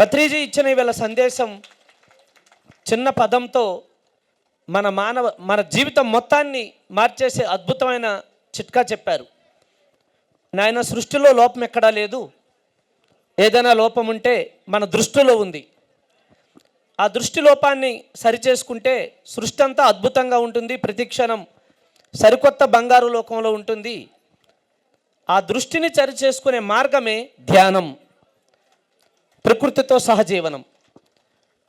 పత్రిజీ ఇచ్చిన వీళ్ళ సందేశం చిన్న పదంతో మన మానవ మన జీవితం మొత్తాన్ని మార్చేసే అద్భుతమైన చిట్కా చెప్పారు. నాయన సృష్టిలో లోపం ఎక్కడా లేదు. ఏదైనా లోపం ఉంటే మన దృష్టిలో ఉంది. ఆ దృష్టి లోపాన్ని సరిచేసుకుంటే సృష్టి అంతా అద్భుతంగా ఉంటుంది. ప్రతిక్షణం సరికొత్త బంగారు లోకంలో ఉంటుంది. ఆ దృష్టిని సరిచేసుకునే మార్గమే ధ్యానం. ప్రకృతితో సహజీవనం.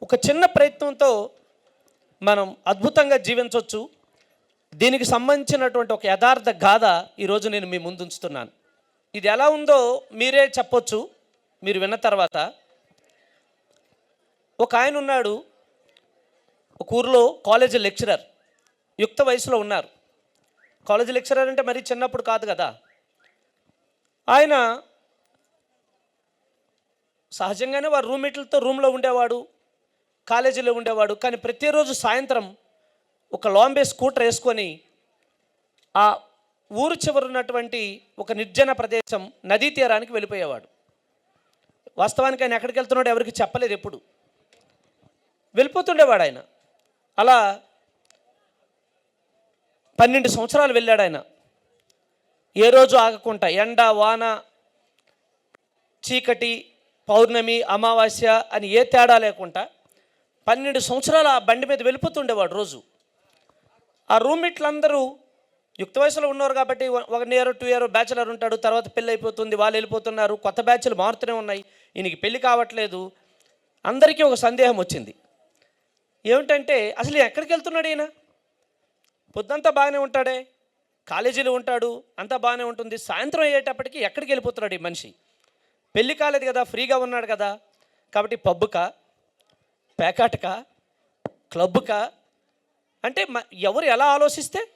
ఒక చిన్న ప్రయత్నంతో మనం అద్భుతంగా జీవించవచ్చు దీనికి సంబంధించినటువంటి ఒక యథార్థ గాథ ఈరోజు నేను మీ ముందు ఉంచుతున్నాను ఇది ఎలా ఉందో మీరే చెప్పొచ్చు. మీరు విన్న తర్వాత. ఒక ఆయన ఉన్నాడు. ఒక ఊరిలో కాలేజీ లెక్చరర్. యుక్త వయసులో ఉన్నారు. కాలేజీ లెక్చరర్ అంటే మరీ చిన్నప్పుడు కాదు కదా. ఆయన సహజంగానే వారు రూమ్మేట్లతో రూమ్లో ఉండేవాడు కాలేజీలో ఉండేవాడు. కానీ ప్రతిరోజు సాయంత్రం ఒక లాంబే స్కూటర్ వేసుకొని ఆ ఊరు చివర ఉన్నటువంటి ఒక నిర్జన ప్రదేశం నదీ తీరానికి వెళ్ళిపోయేవాడు. వాస్తవానికి ఆయన ఎక్కడికి వెళ్తున్నాడో ఎవరికి చెప్పలేదు ఎప్పుడు. వెళ్ళిపోతుండేవాడు ఆయన. అలా పన్నెండు సంవత్సరాలు వెళ్ళాడు ఆయన. ఏ రోజు ఆగకుండా ఎండ వాన చీకటి పౌర్ణమి అమావాస్య అని ఏ తేడా లేకుండా పన్నెండు సంవత్సరాలు ఆ బండి మీద వెళ్ళిపోతుండేవాడు రోజు. ఆ రూమ్మేట్లందరూ యుక్త వయసులో ఉన్నారు కాబట్టి ఒక ఇయర్ టూ ఇయర్ బ్యాచులర్ ఉంటాడు తర్వాత పెళ్ళి అయిపోతుంది వాళ్ళు వెళ్ళిపోతున్నారు కొత్త బ్యాచ్లు మారుతూనే ఉన్నాయి ఈయనకి పెళ్ళి కావట్లేదు. అందరికీ ఒక సందేహం వచ్చింది. ఏమిటంటే అసలు ఎక్కడికి వెళ్తున్నాడు ఈయన? పొద్దంతా బాగానే ఉంటాడే కాలేజీలో ఉంటాడు అంతా బాగానే ఉంటుంది సాయంత్రం అయ్యేటప్పటికి ఎక్కడికి వెళ్ళిపోతున్నాడు ఈ మనిషి? పెళ్ళి కాలేదు కదా ఫ్రీగా ఉన్నాడు కదా. కాబట్టి పబ్బుకా పేకాటకా క్లబ్కా అంటే మ- ఎవరు ఎలా ఆలోచిస్తే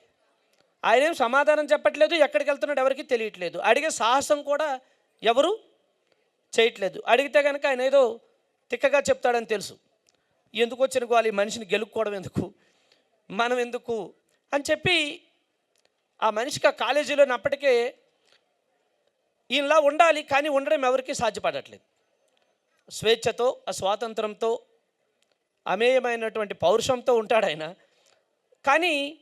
ఆయన ఏం సమాధానం చెప్పట్లేదు ఎక్కడికి వెళ్తున్నాడు ఎవరికి తెలియట్లేదు. అడిగే సాహసం కూడా ఎవరు చేయట్లేదు. అడిగితే కనుక ఆయన ఏదో తిక్కగా చెప్తాడని తెలుసు. ఎందుకు వచ్చిన గోవాలి ఈ మనిషిని గెలుక్కోవడం ఎందుకు? మనం ఎందుకు? అని చెప్పి ఆ మనిషికి ఆ కాలేజీలో ఇలా ఉండాలి కానీ ఉండడం ఎవరికీ సాధ్యపడట్లేదు. స్వేచ్ఛతో ఆ స్వాతంత్రంతో అమేయమైనటువంటి పౌరుషంతో ఉంటాడు ఆయన. కానీ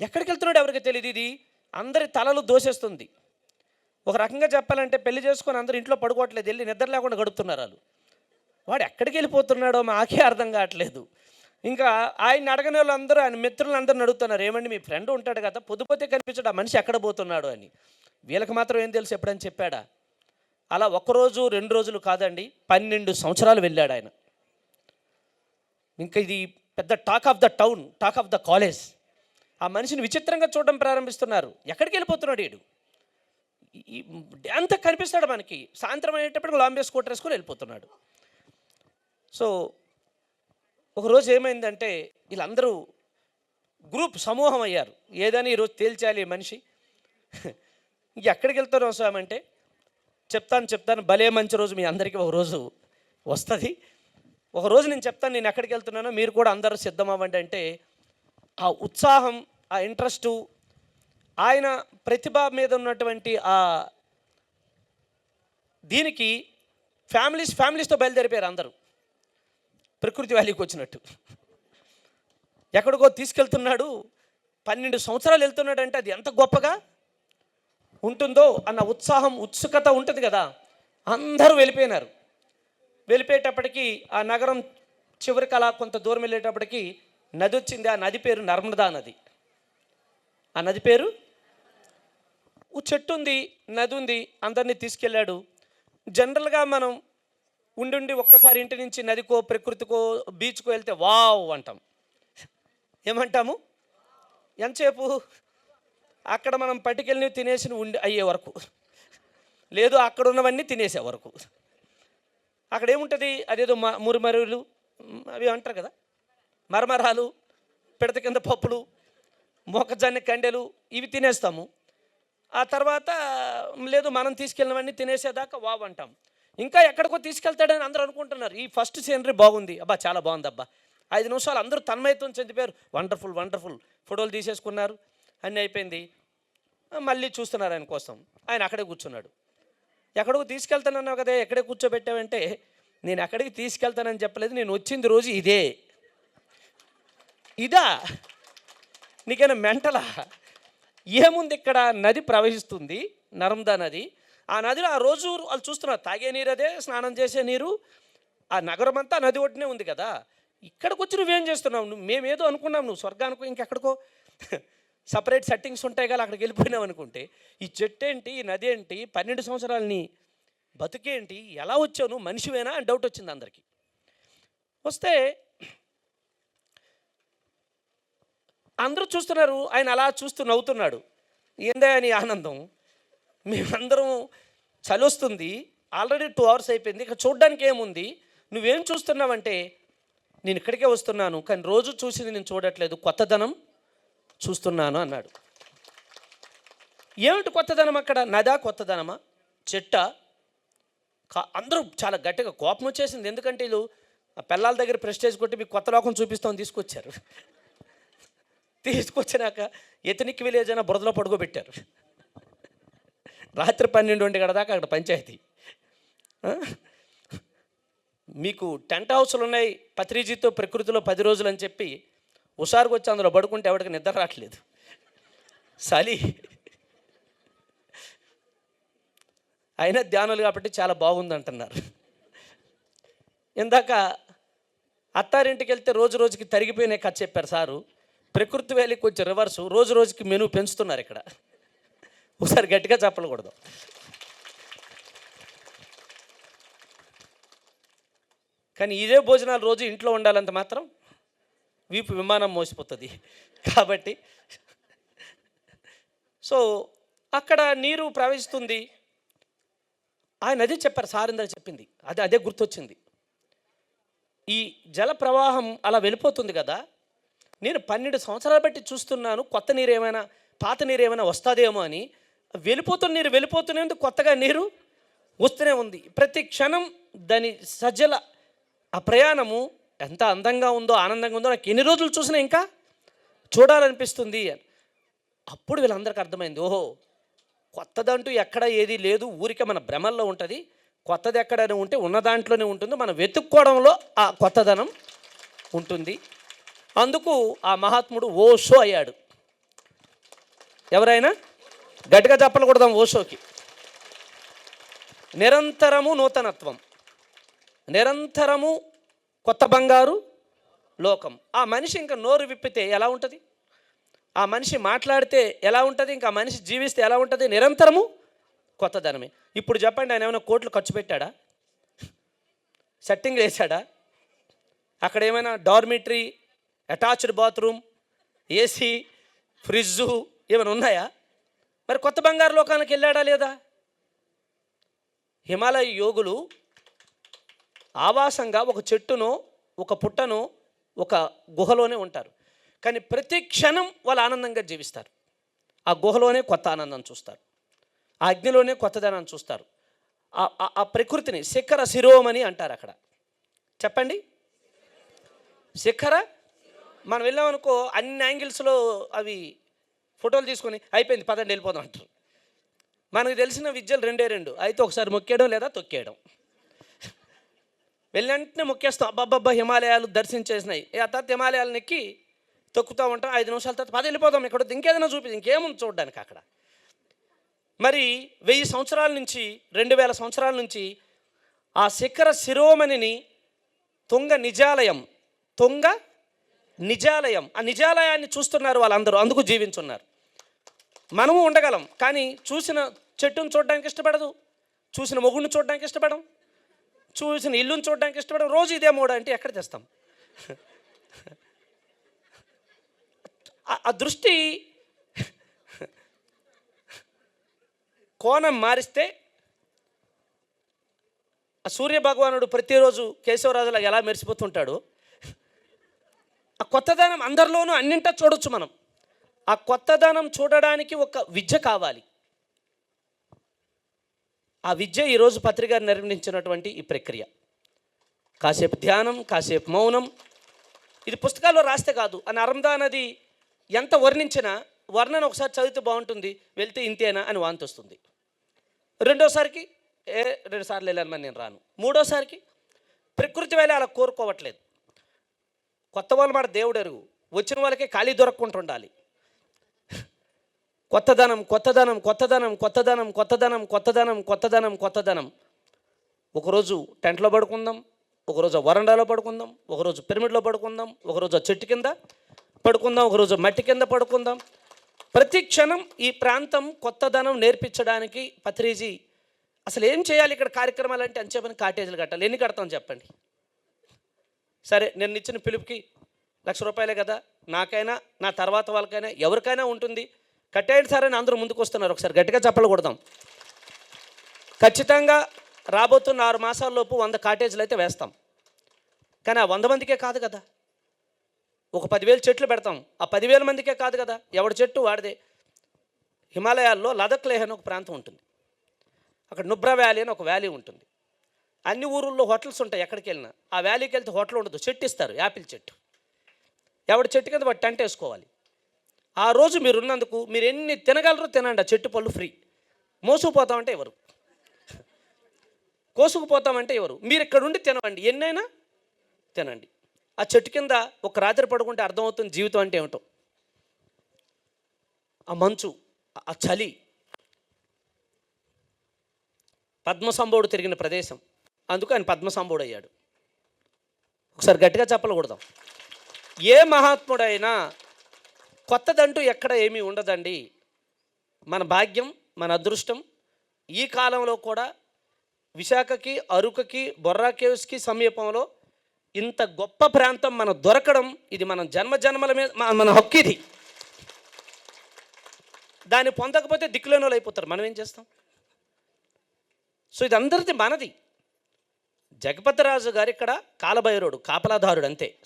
ఎక్కడికి వెళ్తున్నాడు ఎవరికి తెలియదు ఇది. అందరి తలలు దోసేస్తుంది. ఒక రకంగా చెప్పాలంటే పెళ్ళి చేసుకొని అందరు ఇంట్లో పడుకోవట్లేదు వెళ్ళి నిద్ర లేకుండా గడుపుతున్నారు వాళ్ళు. వాడు ఎక్కడికి వెళ్ళిపోతున్నాడో మాకే అర్థం కావట్లేదు. ఇంకా ఆయన అడగని వాళ్ళందరూ ఆయన మిత్రులందరూ అడుగుతున్నారు ఏమండి మీ ఫ్రెండ్ ఉంటాడు కదా పొద్దుపోతే కనిపించాడు ఆ మనిషి ఎక్కడ పోతున్నాడు? అని. వీళ్ళకి మాత్రం ఏం తెలుసు ఎప్పుడని చెప్పాడా? అలా ఒకరోజు రెండు రోజులు కాదండి పన్నెండు సంవత్సరాలు వెళ్ళాడు ఆయన. ఇంకా ఇది పెద్ద talk of the town talk of the college ఆ మనిషిని విచిత్రంగా చూడడం ప్రారంభిస్తున్నారు. ఎక్కడికి వెళ్ళిపోతున్నాడు వీడు అంతా కనిపిస్తాడు మనకి. సాయంత్రం అయ్యేటప్పటికి లాంబే స్కూటర్ వేసుకొని వెళ్ళిపోతున్నాడు. సో ఒకరోజు ఏమైందంటే వీళ్ళందరూ గ్రూప్ సమూహం అయ్యారు. ఏదని ఈరోజు తేల్చాలి మనిషి? ఎక్కడికి వెళ్తారో అంటే చెప్తాను చెప్తాను భలే మంచి రోజు మీ అందరికీ ఒక రోజు వస్తుంది. ఒక రోజు నేను చెప్తాను నేను ఎక్కడికి వెళ్తున్నానో మీరు కూడా అందరూ సిద్ధం అవ్వండి అంటే ఆ ఉత్సాహం ఆ ఇంట్రెస్టు ఆయన ప్రతిభ మీద ఉన్నటువంటి ఆ దీనికి ఫ్యామిలీస్ ఫ్యామిలీస్తో బయలుదేరిపోయారు అందరూ. ప్రకృతి వ్యాలీకి వచ్చినట్టు. ఎక్కడికో తీసుకెళ్తున్నాడు పన్నెండు సంవత్సరాలు వెళ్తున్నాడంటే అది ఎంత గొప్పగా? ఉంటుందో అన్న ఉత్సాహం ఉత్సుకత ఉంటుంది కదా. అందరూ వెళ్ళిపోయినారు. వెళ్ళిపోయేటప్పటికి ఆ నగరం చివరికి అలా కొంత దూరం వెళ్ళేటప్పటికి నది వచ్చింది. ఆ నది పేరు నర్మదా నది. ఆ నది పేరు? చెట్టు ఉంది నది ఉంది అందరినీ తీసుకెళ్ళాడు. జనరల్గా మనం ఉండి ఒక్కసారి ఇంటి నుంచి నదికో ప్రకృతికో బీచ్కో వెళ్తే వావ్ అంటాం. ఏమంటాము? ఎంతసేపు? అక్కడ మనం పట్టుకెళ్ళి తినేసి ఉండి అయ్యే వరకు. లేదు అక్కడ ఉన్నవన్నీ తినేసే వరకు. అక్కడ ఏముంటుంది అదేదో మ మురిమరులు అవి అంటారు కదా? మరమరాలు పిడత కింద పప్పులు మొక్కజొన్న కండెలు ఇవి తినేస్తాము. ఆ తర్వాత లేదు మనం తీసుకెళ్ళినవన్నీ తినేసేదాకా వావ్ అంటాం. ఇంకా ఎక్కడికో తీసుకెళ్తాడని అందరూ అనుకుంటున్నారు. ఈ ఫస్ట్ సీనరీ బాగుంది. అబ్బా చాలా బాగుంది అబ్బా ఐదు నిమిషాలు అందరూ తన్మయత్వం చెందిపోయారు. Wonderful wonderful. ఫోటోలు తీసేసుకున్నారు. అన్నీ అయిపోయింది. మళ్ళీ చూస్తున్నారు ఆయన కోసం. ఆయన అక్కడే కూర్చున్నాడు. ఎక్కడికి తీసుకెళ్తానన్నావు కదా ఎక్కడే కూర్చోబెట్టావంటే నేను ఎక్కడికి తీసుకెళ్తానని చెప్పలేదు నేను వచ్చింది రోజు ఇదే. ఇదా? నీకైనా మెంటలా? ఏముంది ఇక్కడ? నది ప్రవహిస్తుంది నర్మదా నది. ఆ నదిలో ఆ రోజు వాళ్ళు చూస్తున్నారు తాగే నీరు అదే స్నానం చేసే నీరు. ఆ నగరం అంతా నది ఒడ్డునే ఉంది కదా. ఇక్కడికి వచ్చి నువ్వేం చేస్తున్నావు? నువ్వు మేమేదో అనుకున్నాం నువ్వు స్వర్గానికి ఇంకెక్కడికో. సపరేట్ సెట్టింగ్స్ ఉంటాయి కదా అక్కడికి వెళ్ళిపోయినాం అనుకుంటే ఈ చెట్టు ఏంటి ఈ నది ఏంటి పన్నెండు సంవత్సరాలని బతుకేంటి ఎలా వచ్చావు నువ్వు మనిషివేనా అని డౌట్ వచ్చింది అందరికీ. వస్తే అందరూ చూస్తున్నారు ఆయన అలా చూస్తూ నవ్వుతున్నాడు. ఏందే అని ఆనందం? మేమందరం చలి వస్తుంది ఆల్రెడీ టూ అవర్స్ అయిపోయింది ఇక చూడడానికి ఏముంది? నువ్వేం చూస్తున్నావంటే నేను ఇక్కడికే వస్తున్నాను కానీ రోజు చూసింది నేను చూడట్లేదు కొత్తదనం చూస్తున్నాను అన్నాడు. ఏమిటి కొత్తదనం అక్కడ? నదా కొత్తదనమా? చెట్ట? కా- అందరూ చాలా గట్టిగా కోపం వచ్చేసింది. ఎందుకంటే వీళ్ళు ఆ పిల్లల దగ్గర ప్రెస్టేజ్ కొట్టి మీకు కొత్త లోకం చూపిస్తామని తీసుకొచ్చారు. తీసుకొచ్చినాక ఎతనిక్ విలేజ్ అయినా బురదలో పడుకోబెట్టారు. రాత్రి పన్నెండు ఒంటి గడ దాకా అక్కడ పంచాయతీ. మీకు టెంట్ హౌస్లు ఉన్నాయి పత్రిజీతో ప్రకృతిలో పది రోజులు అని చెప్పి హుషారుకు వచ్చి అందులో పడుకుంటే ఎవరికి నిద్ర రావట్లేదు. చలి అయినా ధ్యానులు కాబట్టి చాలా బాగుంది అంటున్నారు ఇందాక అత్తారింటికి వెళ్తే రోజు రోజుకి తరిగిపోయినాయి కథ చెప్పారు సారు. ప్రకృతి వేలికి కొంచెం రివర్సు రోజు రోజుకి మెను పెంచుతున్నారు ఇక్కడ. ఒకసారి గట్టిగా చెప్పకూడదు. కానీ ఇదే భోజనాలు రోజు ఇంట్లో ఉండాలంత మాత్రం వీపు విమానం మోసిపోతుంది. కాబట్టి సో అక్కడ నీరు ప్రవహిస్తుంది. ఆయన అదే చెప్పారు సారిందా చెప్పింది. అదే అదే గుర్తొచ్చింది. ఈ జల ప్రవాహం అలా వెళ్ళిపోతుంది కదా. నేను పన్నెండు సంవత్సరాలు బట్టి చూస్తున్నాను కొత్త నీరు ఏమైనా పాత నీరు ఏమైనా వస్తుందేమో అని. వెళ్ళిపోతున్న నీరు వెళ్ళిపోతున్నందుకు కొత్తగా నీరు వస్తూనే ఉంది. ప్రతి క్షణం దాని సజ్జల ఆ ప్రయాణము ఎంత అందంగా ఉందో ఆనందంగా ఉందో నాకు ఎన్ని రోజులు చూసినా ఇంకా చూడాలనిపిస్తుంది అని. అప్పుడు వీళ్ళందరికీ అర్థమైంది ఓహో కొత్తదంటూ ఎక్కడ ఏది లేదు ఊరికే మన భ్రమల్లో ఉంటుంది. కొత్తది ఎక్కడైనా ఉంటే ఉన్న దాంట్లోనే ఉంటుంది. మనం వెతుక్కోవడంలో ఆ కొత్తదనం ఉంటుంది. అందుకు ఆ మహాత్ముడు ఓషో అయ్యాడు. ఎవరైనా? గట్టిగా చెప్పకూడదాం ఓషోకి. నిరంతరము నూతనత్వం. నిరంతరము కొత్త బంగారు లోకం. ఆ మనిషి ఇంకా నోరు విప్పితే ఎలా ఉంటుంది? ఆ మనిషి మాట్లాడితే ఎలా ఉంటుంది? ఇంకా ఆ మనిషి జీవిస్తే ఎలా ఉంటుంది? నిరంతరము కొత్తదనమే ఇప్పుడు చెప్పండి ఆయన ఏమైనా కోట్లు ఖర్చు పెట్టాడా? సెట్టింగ్ వేశాడా? అక్కడ ఏమైనా dormitory attached bathroom AC fridge ఏమైనా ఉన్నాయా? మరి కొత్త బంగారు లోకానికి వెళ్ళాడా లేదా? హిమాలయ యోగులు ఆవాసంగా ఒక చెట్టును ఒక పుట్టను ఒక గుహలోనే ఉంటారు. కానీ ప్రతి క్షణం వాళ్ళు ఆనందంగా జీవిస్తారు. ఆ గుహలోనే కొత్త ఆనందం చూస్తారు. ఆ అగ్నిలోనే కొత్తదనాన్ని చూస్తారు. ఆ- ఆ ప్రకృతిని శిఖర శిరోమణి అంటారు అక్కడ. చెప్పండి. శిఖర? మనం వెళ్ళామనుకో అన్ని యాంగిల్స్లో అవి ఫోటోలు తీసుకొని అయిపోయింది పదండి వెళ్ళిపోదాం అంటారు. మనకు తెలిసిన విద్యలు రెండే రెండు. అయితే ఒకసారి మొక్కేయడం లేదా తొక్కేయడం? వెళ్ళంటనే ముఖ్యస్థం అబ్బబ్బబ్బా హిమాలయాలు దర్శించేసినాయి. ఆ తర్వాత హిమాలయాలను ఎక్కి తొక్కుతూ ఉంటాం. ఐదు నిమిషాల తర్వాత పది వెళ్ళిపోతాం. ఇక్కడ ఇంకేదైనా చూపి ఇంకేముంది చూడడానికి అక్కడ. మరి వెయ్యి సంవత్సరాల నుంచి రెండు వేల సంవత్సరాల నుంచి ఆ శిఖర శిరోమణిని తుంగ నిజాలయం తుంగ నిజాలయం. ఆ నిజాలయాన్ని చూస్తున్నారు వాళ్ళందరూ అందుకు జీవించున్నారు. మనము ఉండగలం కానీ చూసిన చెట్టును చూడడానికి ఇష్టపడదు చూసిన మొగుడిని చూడడానికి ఇష్టపడం. చూసిన ఇల్లుని చూడడానికి ఇష్టపడడం రోజు ఇదే మూడు అంటే ఎక్కడ తెస్తాం? ఆ- దృష్టి కోణం మారిస్తే ఆ సూర్య భగవానుడు ప్రతిరోజు కేశవరాజులా ఎలా మెరిసిపోతుంటాడు? ఆ కొత్తదనం అందరిలోనూ అన్నింటా చూడొచ్చు మనం. ఆ కొత్తదనం చూడడానికి ఒక విద్య కావాలి. ఆ విద్య ఈరోజు పత్రిక నిర్మించినటువంటి ఈ ప్రక్రియ. కాసేపు ధ్యానం కాసేపు మౌనం. ఇది పుస్తకాల్లో రాస్తే కాదు. అని అరందా నది ఎంత వర్ణించినా వర్ణన ఒకసారి చదివితే బాగుంటుంది వెళ్తే ఇంతేనా అని వాంతి వస్తుంది. రెండోసారికి ఏ రెండు సార్లు వెళ్ళాను మరి నేను రాను. మూడోసారికి ప్రకృతి వేళ అలా కోరుకోవట్లేదు. కొత్త వాళ్ళు మాట దేవుడు ఎరుగు వచ్చిన వాళ్ళకి ఖాళీ దొరక్కుంటుండాలి. కొత్తదనం కొత్తదనం కొత్తదనం కొత్తదనం కొత్తదనం కొత్తదనం కొత్తదనం కొత్తదనం. ఒకరోజు టెంట్లో పడుకుందాం ఒకరోజు వరండాలో పడుకుందాం ఒకరోజు పిరమిడ్లో పడుకుందాం ఒకరోజు చెట్టు కింద పడుకుందాం ఒకరోజు మట్టి కింద పడుకుందాం. ప్రతి క్షణం ఈ ప్రాంతం కొత్తదనం నేర్పించడానికి పత్రిజీ అసలు ఏం చేయాలి ఇక్కడ కార్యక్రమాలు అంటే అని చెప్పని కాటేజీలు కట్టాలి. ఎన్ని కడతాం చెప్పండి? సరే నేను ఇచ్చిన పిలుపుకి లక్ష రూపాయలే కదా. నాకైనా నా తర్వాత వాళ్ళకైనా ఎవరికైనా ఉంటుంది. కట్టేయండి సార్ అని అందరూ ముందుకు వస్తున్నారు. ఒకసారి గట్టిగా చెప్పలు కొడదాం. ఖచ్చితంగా రాబోతున్న ఆరు మాసాల్లోపు వంద కాటేజీలు అయితే వేస్తాం. కానీ ఆ వంద మందికే కాదు కదా. ఒక పదివేలు చెట్లు పెడతాం. ఆ పదివేల మందికే కాదు కదా. ఎవడి చెట్టు వాడిదే. హిమాలయాల్లో లదక్ లేహ్ అని ఒక ప్రాంతం ఉంటుంది. అక్కడ నుబ్రా వ్యాలీ అని ఒక వ్యాలీ ఉంటుంది. అన్ని ఊరుల్లో హోటల్స్ ఉంటాయి ఎక్కడికి వెళ్ళినా. ఆ వ్యాలీకి వెళ్తే హోటల్ ఉండదు. చెట్టు ఇస్తారు. యాపిల్ చెట్టు. ఎవడి చెట్టు కింద వాడు టెంట్ వేసుకోవాలి. ఆ రోజు మీరు ఉన్నందుకు మీరు ఎన్ని తినగలరో తినండి ఆ చెట్టు పళ్ళు ఫ్రీ. మోసుకుపోతామంటే ఎవరు? కోసుకుపోతామంటే ఎవరు? మీరు ఇక్కడ ఉండి తినవండి ఎన్నైనా తినండి. ఆ చెట్టు కింద ఒక రాత్రి పడుకుంటే అర్థమవుతుంది జీవితం అంటే ఏమిటో. ఆ మంచు ఆ- చలి పద్మసంభవుడు తిరిగిన ప్రదేశం. అందుకు ఆయన పద్మసంభవుడు అయ్యాడు ఒకసారి గట్టిగా చెప్పకూడదాం. ఏ మహాత్ముడైనా కొత్తదంటూ ఎక్కడ ఏమీ ఉండదండి. మన భాగ్యం మన అదృష్టం ఈ కాలంలో కూడా విశాఖకి అరుకకి బొర్రా కేవ్స్కి సమీపంలో ఇంత గొప్ప ప్రాంతం మన దొరకడం ఇది మన జన్మ జన్మల మీద మన- మన హక్కు ఇది. దాన్ని పొందకపోతే దిక్కులేని వాళ్ళు అయిపోతారు. మనం ఏం చేస్తాం? సో ఇది అందరిది మనది. జగపతిరాజు గారు ఇక్కడ కాలభైరుడు కాపలాదారుడు అంతే.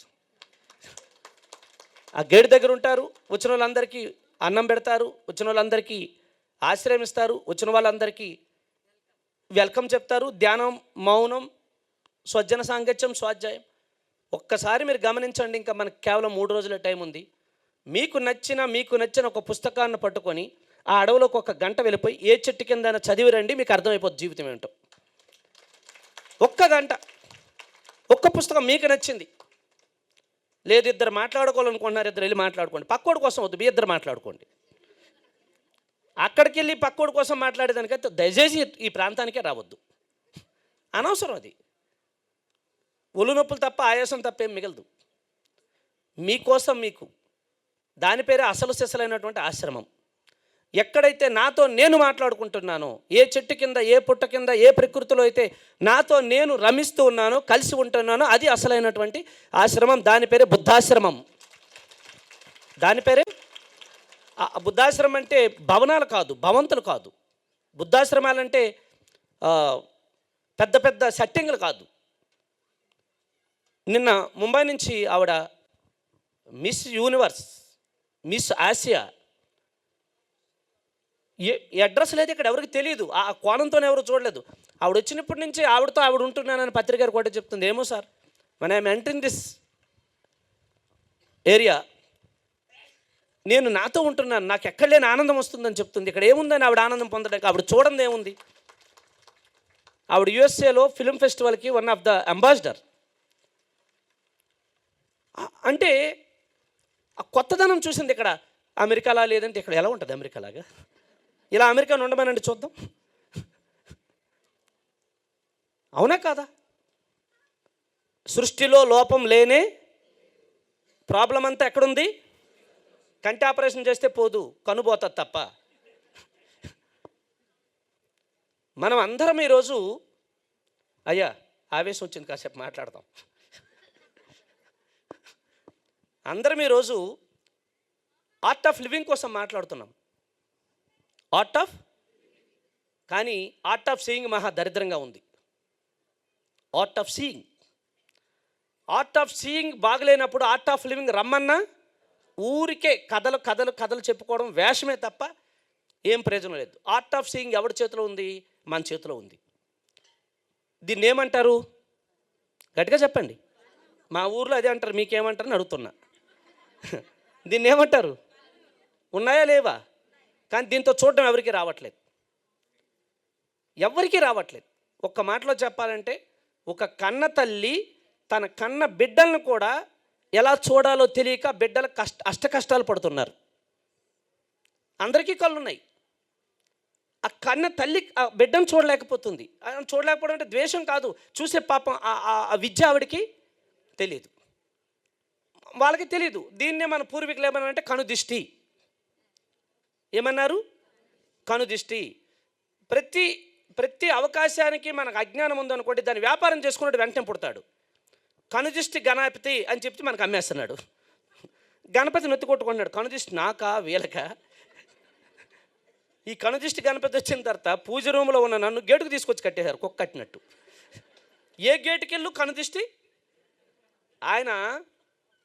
ఆ గేటు దగ్గర ఉంటారు. వచ్చిన వాళ్ళందరికీ అన్నం పెడతారు. వచ్చిన వాళ్ళందరికీ ఆశ్రయం ఇస్తారు. వచ్చిన వాళ్ళందరికీ వెల్కమ్ చెప్తారు. ధ్యానం మౌనం స్వజ్జన సాంగత్యం స్వాధ్యాయం. ఒక్కసారి మీరు గమనించండి. ఇంకా మనకు కేవలం మూడు రోజుల టైం ఉంది. మీకు నచ్చిన మీకు నచ్చిన ఒక పుస్తకాన్ని పట్టుకొని ఆ అడవిలోకి ఒక గంట వెళ్ళిపోయి ఏ చెట్టు కింద చదివి రండి. మీకు అర్థమైపోద్ది జీవితం ఏంటో ఒక్క గంట. ఒక్క పుస్తకం మీకు నచ్చింది. లేదు ఇద్దరు మాట్లాడుకోవాలనుకుంటున్నారు ఇద్దరు వెళ్ళి మాట్లాడుకోండి. పక్కోడి కోసం వద్దు మీ ఇద్దరు మాట్లాడుకోండి. అక్కడికి వెళ్ళి పక్కోడి కోసం మాట్లాడేదానికైతే దయచేసి ఈ ప్రాంతానికే రావద్దు. అనవసరం అది. ఒళ్ళు నొప్పులు తప్ప ఆయాసం తప్ప ఏం మిగలదు. మీకోసం మీకు దాని పేరే అసలు సిసలైనటువంటి ఆశ్రమం. ఎక్కడైతే నాతో నేను మాట్లాడుకుంటున్నానో ఏ చెట్టు కింద ఏ పుట్ట కింద ఏ ప్రకృతిలో అయితే నాతో నేను రమిస్తూ ఉన్నానో కలిసి ఉంటున్నానో అది అసలైనటువంటి ఆశ్రమం. దాని పేరే బుద్ధాశ్రమం. దాని పేరే? బుద్ధాశ్రమం అంటే భవనాలు కాదు భవంతులు కాదు. బుద్ధాశ్రమాలంటే పెద్ద పెద్ద సెట్టింగ్లు కాదు. నిన్న ముంబై నుంచి ఆవిడ మిస్ యూనివర్స్ మిస్ ఆసియా ఏ అడ్రస్ లేదు ఇక్కడ ఎవరికి తెలియదు ఆ కోణంతో ఎవరు చూడలేదు. ఆవిడ వచ్చినప్పటి నుంచి ఆవిడతో ఆవిడ ఉంటున్నానని పత్రిక గారు కూడా చెప్తుంది. ఏమో సార్ మన ఐఎమ్ ఎంటరింగ్ దిస్ ఏరియా నేను నాతో ఉంటున్నాను. నాకు ఎక్కడ లేని ఆనందం వస్తుందని చెప్తుంది. ఇక్కడ ఏముందని ఆవిడ ఆనందం పొందడానికి ఆవిడ చూడండి ఏముంది? ఆవిడ యుఎస్ఏలో ఫిల్మ్ ఫెస్టివల్కి వన్ ఆఫ్ ద అంబాసిడర్ అంటే ఆ కొత్తదనం చూసింది ఇక్కడ. అమెరికాలా లేదంటే ఇక్కడ ఎలా ఉంటుంది అమెరికాలాగా? ఇలా అమెరికా ఉండమనండి చూద్దాం. అవునా కాదా? సృష్టిలో లోపం లేనే ప్రాబ్లం అంతా ఎక్కడుంది? కంటి ఆపరేషన్ చేస్తే పోదు కనుబోతుంది తప్ప. మనం అందరం ఈరోజు అయ్యా ఆవేశం వచ్చింది కాసేపు మాట్లాడదాం. అందరం ఈరోజు ఆర్ట్ ఆఫ్ లివింగ్ కోసం మాట్లాడుతున్నాం. Art of? కానీ ఆర్ట్ ఆఫ్ సీయింగ్ మహా దరిద్రంగా ఉంది. Art of seeing. Art of seeing బాగలేనప్పుడు art of living రమ్మన్నా ఊరికే కథలు కథలు కథలు చెప్పుకోవడం వేషమే తప్ప ఏం ప్రయోజనం లేదు. ఆర్ట్ ఆఫ్ సీయింగ్ ఎవరి చేతిలో ఉంది? మన చేతిలో ఉంది. దీన్ని ఏమంటారు? గట్టిగా చెప్పండి. మా ఊర్లో అదే అంటారు మీకేమంటారని అడుగుతున్నా. దీన్ని ఏమంటారు? ఉన్నాయా లేవా? కానీ దీంతో చూడడం ఎవరికి రావట్లేదు. ఎవరికి రావట్లేదు. ఒక్క మాటలో చెప్పాలంటే ఒక కన్న తల్లి తన కన్న బిడ్డలను కూడా ఎలా చూడాలో తెలియక బిడ్డల కష్ట అష్ట కష్టాలు పడుతున్నారు. అందరికీ కళ్ళు ఉన్నాయి ఆ కన్న తల్లి ఆ బిడ్డను చూడలేకపోతుంది. చూడలేకపోవడం అంటే ద్వేషం కాదు. చూసే పాపం ఆ- ఆ- విద్య ఆవిడకి తెలియదు వాళ్ళకి తెలియదు దీన్నే మన పూర్వీకులు ఏమన్నారంటే కనుదిష్టి. ఏమన్నారు? కనుదిష్టి ప్రతి ప్రతి అవకాశానికి మనకు అజ్ఞానం ఉందనుకోండి దాన్ని వ్యాపారం చేసుకున్నట్టు వెంటనే పుడతాడు. కనుదిష్టి గణపతి అని చెప్పి మనకు అమ్మేస్తున్నాడు. గణపతి నొత్తి కొట్టుకుంటున్నాడు. కనుదిష్టి నాకా వీలక? ఈ కనుదిష్టి గణపతి వచ్చిన తర్వాత పూజ రూమ్లో ఉన్న నన్ను గేటుకు తీసుకొచ్చి కట్టేశారు కుక్క కట్టినట్టు. ఏ గేటుకి వెళ్ళు కనుదిష్టి ఆయన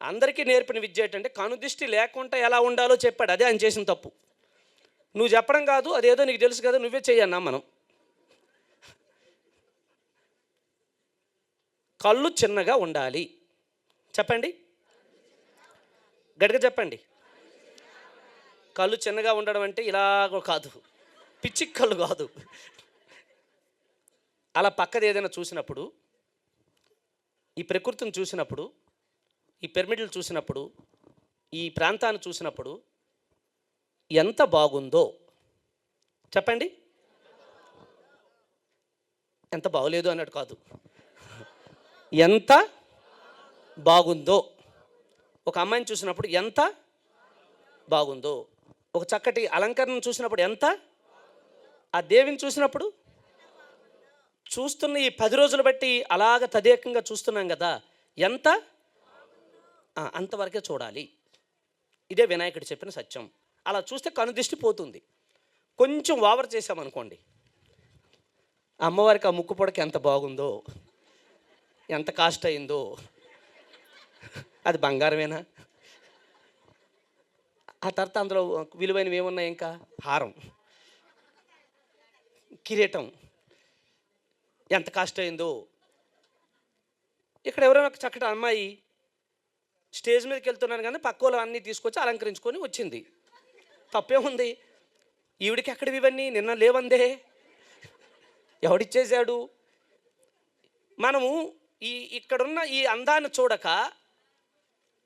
అందరికీ నేర్పిన విద్య ఏంటంటే కనుదిష్టి లేకుండా ఎలా ఉండాలో చెప్పాడు. అదే ఆయన చేసిన తప్పు. నువ్వు చెప్పడం కాదు అదేదో నీకు తెలుసు కదా నువ్వే చేయన్నా మనం. కళ్ళు చిన్నగా ఉండాలి. చెప్పండి. గట్టిగా చెప్పండి. కళ్ళు చిన్నగా ఉండడం అంటే ఇలాగో కాదు. పిచ్చి కళ్ళు కాదు. అలా పక్కది ఏదైనా చూసినప్పుడు ఈ ప్రకృతిని చూసినప్పుడు ఈ పిరమిడ్లు చూసినప్పుడు ఈ ప్రాంతాన్ని చూసినప్పుడు ఎంత బాగుందో. చెప్పండి. ఎంత బాగోలేదు అన్నట్టు కాదు. ఎంత బాగుందో. ఒక అమ్మాయిని చూసినప్పుడు ఎంత బాగుందో. ఒక చక్కటి అలంకరణ చూసినప్పుడు ఎంత. ఆ దేవిని చూసినప్పుడు చూస్తున్న ఈ పది రోజులు బట్టి అలాగ తదేకంగా చూస్తున్నాం కదా. ఎంత? అంతవరకే చూడాలి. ఇదే వినాయకుడు చెప్పిన సత్యం. అలా చూస్తే కనుదిష్టి పోతుంది. కొంచెం ఓవర్ చేసామనుకోండి అమ్మవారికి ఆ ముక్కు పొడక ఎంత బాగుందో ఎంత కాస్ట్ అయిందో అది బంగారమేనా? ఆ తర్వాత అందులో విలువైనవి ఏమున్నాయి ఇంకా? హారం. కిరీటం. ఎంత కాస్ట్ అయిందో. ఇక్కడ ఎవరైనా ఒక చక్కటి అమ్మాయి స్టేజ్ మీదకి వెళ్తున్నాను కానీ పక్క వాళ్ళు అన్నీ తీసుకొచ్చి అలంకరించుకొని వచ్చింది. తప్పేముంది ఈవిడికి ఎక్కడివి ఇవన్నీ? నిన్న లేవందే. ఎవడిచ్చేశాడు? మనము ఈ ఇక్కడున్న ఈ అందాన్ని చూడక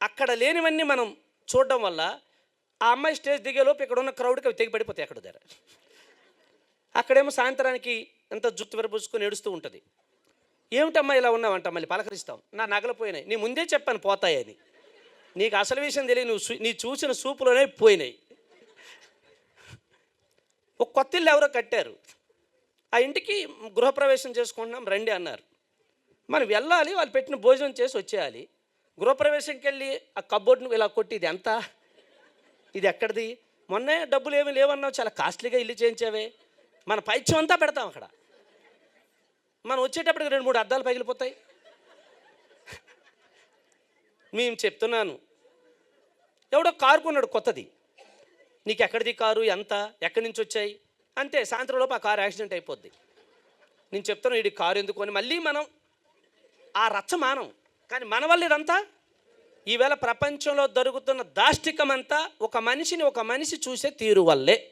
అక్కడ లేనివన్నీ మనం చూడడం వల్ల ఆ అమ్మాయి స్టేజ్ దిగేలోపు ఇక్కడ ఉన్న క్రౌడ్కి అవి తెగి పడిపోతాయి అక్కడ దగ్గర. అక్కడేమో సాయంత్రానికి ఎంత జుట్టు విరబుచ్చుకొని ఏడుస్తూ ఉంటుంది. ఏమిటమ్మా ఇలా ఉన్నావంట? మళ్ళీ పలకరిస్తాం. నా నగలు పోయినాయి. నీ ముందే చెప్పాను పోతాయని. నీకు అసలు విషయం తెలియదు. నువ్వు నీ చూసిన సూపులోనే పోయినాయి. ఒక కొత్త ఇల్లు ఎవరో కట్టారు. ఆ ఇంటికి గృహప్రవేశం చేసుకుంటున్నాం రండి అన్నారు. మనం వెళ్ళాలి వాళ్ళు పెట్టిన భోజనం చేసి వచ్చేయాలి. గృహప్రవేశంకి వెళ్ళి ఆ కబోర్డ్ను ఇలా కొట్టి ఇది ఎంత? ఇది ఎక్కడిది? మొన్నే డబ్బులు ఏమి లేవన్నావు చాలా కాస్ట్లీగా ఇల్లు చేయించావే. మన పైత్యం అంతా పెడతాం అక్కడ. మనం వచ్చేటప్పటికి రెండు మూడు అద్దాలు పగిలిపోతాయి. మేము చెప్తున్నాను. ఎవడో కారు కొన్నాడు కొత్తది. నీకు ఎక్కడిది కారు? ఎంత? ఎక్కడి నుంచి వచ్చాయి? అంతే సాయంత్రం లోపు ఆ కారు యాక్సిడెంట్ అయిపోద్ది. నేను చెప్తాను వీడి కారు ఎందుకు అని మళ్ళీ మనం ఆ రచ్చ మానం. కానీ మన వల్ల ఇదంతా? ఈవేళ ప్రపంచంలో జరుగుతున్న దాష్టికమంతా ఒక మనిషిని ఒక మనిషి చూసే తీరు వల్లే.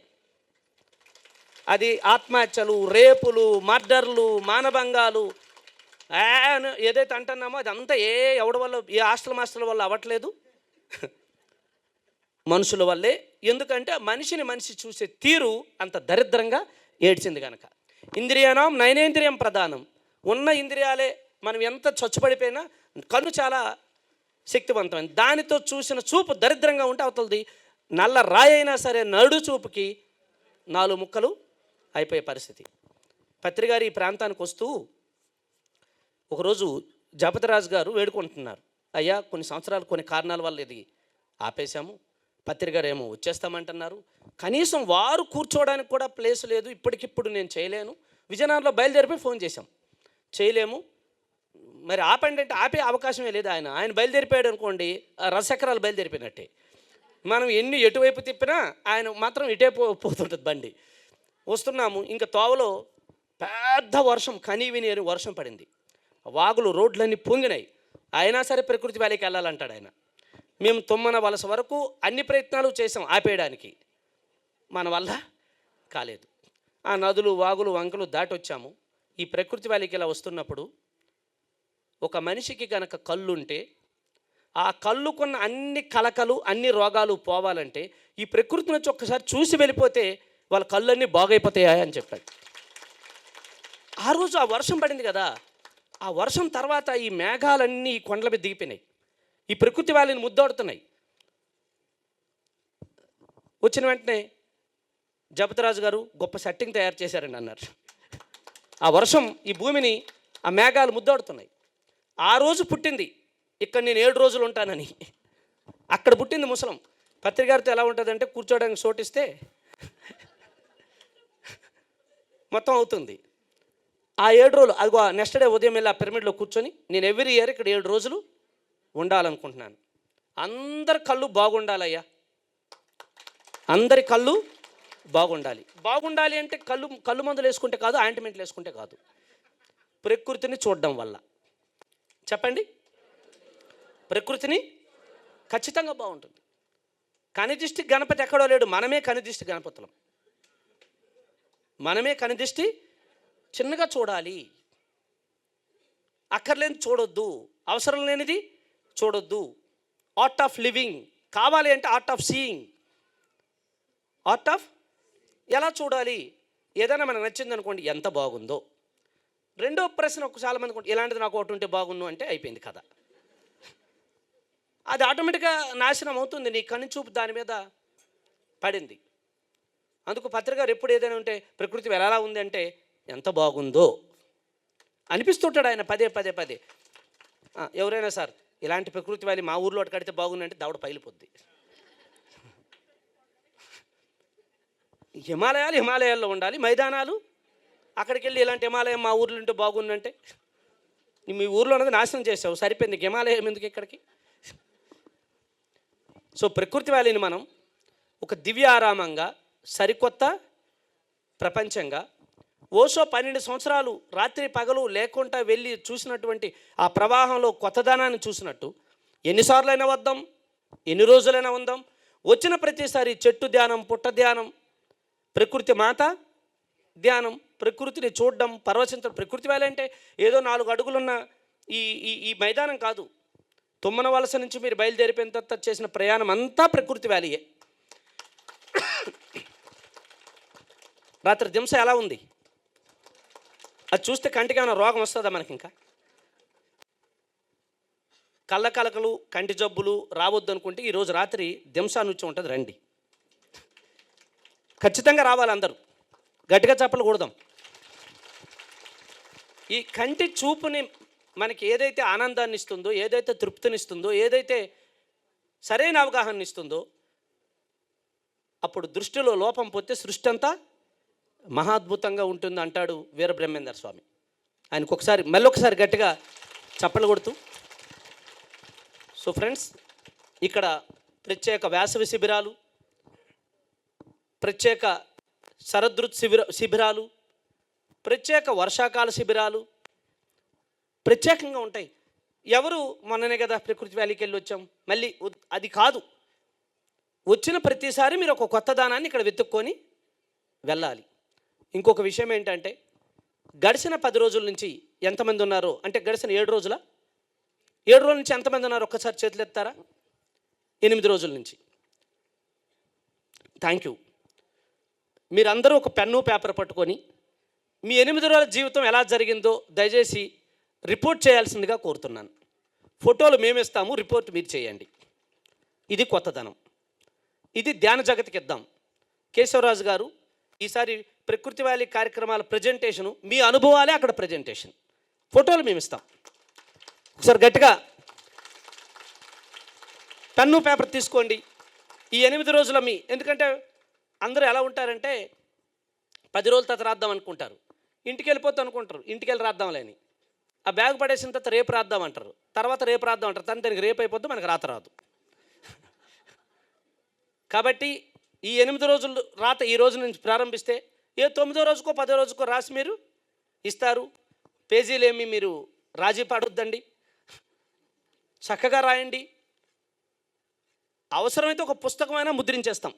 అది ఆత్మహత్యలు రేపులు మర్డర్లు మానభంగాలు ఆ ఏదైతే అంటున్నామో అదంతా ఏ ఎవడి వల్ల ఏ హాస్టల్ మాస్టర్ల వల్ల అవ్వట్లేదు. మనుషుల వల్లే. ఎందుకంటే మనిషిని మనిషి చూసే తీరు అంత దరిద్రంగా ఏడ్చింది కనుక ఇంద్రియానం నయనేంద్రియం ప్రధానం. ఉన్న ఇంద్రియాలే మనం ఎంత చచ్చుపడిపోయినా కన్ను చాలా శక్తివంతమైంది దానితో చూసిన చూపు దరిద్రంగా ఉంటే అవుతుంది నల్ల రాయి అయినా సరే నడు చూపుకి నాలుగు ముక్కలు అయిపోయే పరిస్థితి. పత్రికారి ఈ ప్రాంతానికి వస్తూ ఒకరోజు జపతిరాజు గారు వేడుకుంటున్నారు. అయ్యా కొన్ని సంవత్సరాలు కొన్ని కారణాల వల్ల ఇది ఆపేశాము. పత్రిక ఏమో వచ్చేస్తామంటున్నారు. కనీసం వారు కూర్చోవడానికి కూడా ప్లేస్ లేదు. ఇప్పటికిప్పుడు నేను చేయలేను. విజయనగరంలో బయలుదేరిపోయి ఫోన్ చేశాం. చేయలేము. మరి ఆపండి అంటే ఆపే అవకాశమే లేదు ఆయన. ఆయన బయలుదేరిపోయాడు అనుకోండి ఆ బయలుదేరిపోయినట్టే. మనం ఎన్ని ఎటువైపు తిప్పినా ఆయన మాత్రం ఇటే పో పోతుంటుంది బండి. వస్తున్నాము. ఇంకా తోవలో పెద్ద వర్షం కనీవిని అని వర్షం పడింది. వాగులు రోడ్లన్నీ పొంగినాయి. అయినా సరే ప్రకృతి వ్యాలీకి వెళ్ళాలంటాడు ఆయన. మేము తుమ్మన వలస వరకు అన్ని ప్రయత్నాలు చేసాం ఆపేయడానికి. మన వల్ల కాలేదు. ఆ నదులు వాగులు వంకలు దాటొచ్చాము. ఈ ప్రకృతి వాళ్ళకి ఇలా వస్తున్నప్పుడు ఒక మనిషికి గనక కళ్ళు ఉంటే ఆ కళ్ళుకున్న అన్ని కలకలు అన్ని రోగాలు పోవాలంటే ఈ ప్రకృతి నుంచి ఒక్కసారి చూసి వెళ్ళిపోతే వాళ్ళ కళ్ళన్నీ బాగైపోతాయా అని చెప్పాడు. ఆ రోజు ఆ వర్షం పడింది కదా. ఆ వర్షం తర్వాత ఈ మేఘాలన్నీ ఈ కొండల మీద దిగిపోయినాయి. ఈ ప్రకృతి వాళ్ళని ముద్దోడుతున్నాయి. వచ్చిన వెంటనే జపతరాజు గారు గొప్ప సెట్టింగ్ తయారు చేశారని అన్నారు. ఆ వర్షం ఈ భూమిని ఆ మేఘాలు ముద్దాడుతున్నాయి. ఆ రోజు పుట్టింది ఇక్కడ నేను ఏడు రోజులు ఉంటానని. అక్కడ పుట్టింది ముసలం. పత్రికారితో ఎలా ఉంటుందంటే కూర్చోడానికి చోటిస్తే మొత్తం అవుతుంది. ఆ ఏడు రోజులు అదిగో నెక్స్ట్ డే ఉదయం వెళ్ళి ఆ పిరమిడ్లో కూర్చొని నేను ఎవ్రీ ఇయర్ ఇక్కడ ఏడు రోజులు ఉండాలనుకుంటున్నాను. అందరి కళ్ళు బాగుండాలయ్యా. అందరి కళ్ళు బాగుండాలి. బాగుండాలి అంటే కళ్ళు కళ్ళు మందులు వేసుకుంటే కాదు ఆయింట్మెంట్లు వేసుకుంటే కాదు. ప్రకృతిని చూడడం వల్ల. చెప్పండి? ప్రకృతిని ఖచ్చితంగా బాగుంటుంది. కనిదిష్టి గణపతి ఎక్కడో లేడు. మనమే కనిదిష్టి గణపతులం. మనమే కనిదిష్టి చిన్నగా చూడాలి. అక్కర్లేని చూడొద్దు. అవసరం లేనిది చూడొద్దు. ఆర్ట్ ఆఫ్ లివింగ్ కావాలి అంటే art of seeing art of ఎలా చూడాలి? ఏదైనా మనకు నచ్చింది అనుకోండి ఎంత బాగుందో. రెండో ప్రశ్న ఒక చాలా మంది ఇలాంటిది నాకు ఒకటి ఉంటే బాగుండు అంటే అయిపోయింది కథ. అది ఆటోమేటిక్గా నాశనం అవుతుంది నీ కన్ను చూపు దాని మీద పడింది. అందుకు పత్రికారు ఎప్పుడు ఏదైనా ఉంటే ప్రకృతి ఎలా ఉంది అంటే ఎంత బాగుందో. అనిపిస్తుంటాడు ఆయన పదే పదే పదే. ఎవరైనా సార్ ఇలాంటి ప్రకృతి వాళ్ళు మా ఊర్లో ఒకటి కడితే బాగుందంటే దవడ పైలిపోద్ది హిమాలయాలు హిమాలయాల్లో ఉండాలి మైదానాలు. అక్కడికి వెళ్ళి ఇలాంటి హిమాలయం మా ఊర్లో ఉంటే బాగుందంటే మీ ఊర్లో ఉన్నది నాశనం చేసావు సరిపోయింది. హిమాలయం ఎందుకు ఇక్కడికి? సో ప్రకృతి వ్యాలీని మనం ఒక దివ్యారామంగా సరికొత్త ప్రపంచంగా ఓషో పన్నెండు సంవత్సరాలు రాత్రి పగలు లేకుండా వెళ్ళి చూసినటువంటి ఆ ప్రవాహంలో కొత్తదనాన్ని చూసినట్టు ఎన్నిసార్లైనా వద్దాం ఎన్ని రోజులైనా ఉందాం వచ్చిన ప్రతిసారి చెట్టు ధ్యానం పుట్ట ధ్యానం ప్రకృతి మాత ధ్యానం ప్రకృతిని చూడడం పరవశించడం ప్రకృతి వేలంటే అంటే ఏదో నాలుగు అడుగులున్న ఈ ఈ ఈ మైదానం కాదు. తుమ్మన వలస నుంచి మీరు బయలుదేరిపోయిన తర్వాత చేసిన ప్రయాణం అంతా ప్రకృతి వ్యాలీయే రాత్రి దింస ఎలా ఉంది? అది చూస్తే కంటికి ఏమైనా రోగం వస్తుందా మనకి ఇంకా కళ్ళ కలకలు కంటి జబ్బులు రావద్దు అనుకుంటే ఈరోజు రాత్రి దింసా నుంచి ఉంటుంది రండి. ఖచ్చితంగా రావాలి అందరూ. గట్టిగా చెప్పలు కూడదాం. ఈ కంటి చూపుని మనకి ఏదైతే ఆనందాన్ని ఇస్తుందో ఏదైతే తృప్తినిస్తుందో ఏదైతే సరైన అవగాహన ఇస్తుందో అప్పుడు దృష్టిలో లోపం పోతే సృష్టి అంతా మహాద్భుతంగా ఉంటుంది అంటాడు వీరబ్రహ్మేందర్ స్వామి. ఆయనకు ఒకసారి మళ్ళొకసారి గట్టిగా చప్పలు కొడుతూ సో ఫ్రెండ్స్ ఇక్కడ ప్రత్యేక వేసవి శిబిరాలు ప్రత్యేక శరదృత్ శిబిర శిబిరాలు ప్రత్యేక వర్షాకాల శిబిరాలు ప్రత్యేకంగా ఉంటాయి. ఎవరు మొన్ననే కదా ప్రకృతి వ్యాలీకి వెళ్ళి వచ్చాం. మళ్ళీ అది కాదు. వచ్చిన ప్రతిసారి మీరు ఒక కొత్త దానాన్ని ఇక్కడ వెతుక్కొని వెళ్ళాలి. ఇంకొక విషయం ఏంటంటే గడిచిన పది రోజుల నుంచి ఎంతమంది ఉన్నారో? అంటే గడిచిన ఏడు రోజుల? ఏడు రోజుల నుంచి ఎంతమంది ఉన్నారు? ఒక్కసారి చేతులు ఎత్తారా? ఎనిమిది రోజుల నుంచి. థ్యాంక్ యూ మీరందరూ ఒక పెన్ను పేపర్ పట్టుకొని మీ ఎనిమిది రోజుల జీవితం ఎలా జరిగిందో దయచేసి రిపోర్ట్ చేయాల్సిందిగా కోరుతున్నాను. ఫోటోలు మేము ఇస్తాము రిపోర్ట్ మీరు చేయండి. ఇది కొత్తదనం. ఇది ధ్యాన జగతికి ఇద్దాం కేశవరాజు గారు ఈసారి ప్రకృతి వ్యాలీ కార్యక్రమాల ప్రజెంటేషను మీ అనుభవాలే అక్కడ ప్రజెంటేషన్. ఫోటోలు మేము ఇస్తాం. ఒకసారి గట్టిగా పెన్ను పేపర్ తీసుకోండి. ఈ ఎనిమిది రోజుల మీ ఎందుకంటే అందరూ ఎలా ఉంటారంటే పది రోజుల తర్వాత రాద్దాం అనుకుంటారు. ఇంటికి వెళ్ళిపోతా అనుకుంటారు ఇంటికి వెళ్ళి రాద్దాంలేని ఆ బ్యాగ్ పడేసిన తర్వాత రేపు రాద్దాం అంటారు. తర్వాత రేపు రాద్దాం అంటారు. తను దానికి రేపు అయిపోద్ది మనకు రాత రాదు. కాబట్టి ఈ ఎనిమిది రోజులు రాత ఈ రోజు నుంచి ప్రారంభిస్తే ఏ తొమ్మిదో రోజుకో పదో రోజుకో రాసి మీరు ఇస్తారు. పేజీలు ఏమి మీరు రాజీ పడొద్దండి. చక్కగా రాయండి. అవసరమైతే ఒక పుస్తకమైనా ముద్రించేస్తాం.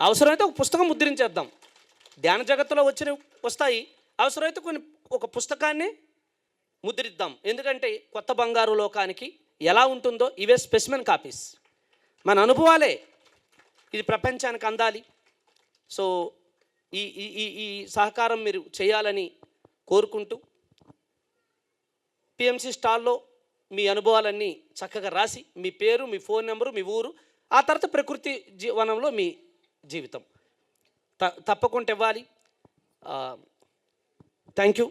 అవసరమైతే ఒక పుస్తకం ముద్రించేద్దాం. ధ్యాన జగత్తులో వచ్చిన వస్తాయి. అవసరమైతే కొన్ని ఒక పుస్తకాన్ని ముద్రిద్దాం. ఎందుకంటే కొత్త బంగారు లోకానికి ఎలా ఉంటుందో ఇవే స్పెసిమెన్ కాపీస్. మన అనుభవాలే ఇది ప్రపంచానికి అందాలి. సో ఈ ఈ ఈ ఈ సహకారం మీరు చేయాలని కోరుకుంటూ పిఎంసి స్టాల్లో మీ అనుభవాలన్నీ చక్కగా రాసి మీ పేరు మీ ఫోన్ నెంబరు మీ ఊరు ఆ తర్వాత ప్రకృతి జీవనంలో మీ జీవితం. త తప్పకుండా ఇవ్వాలి. Thank you.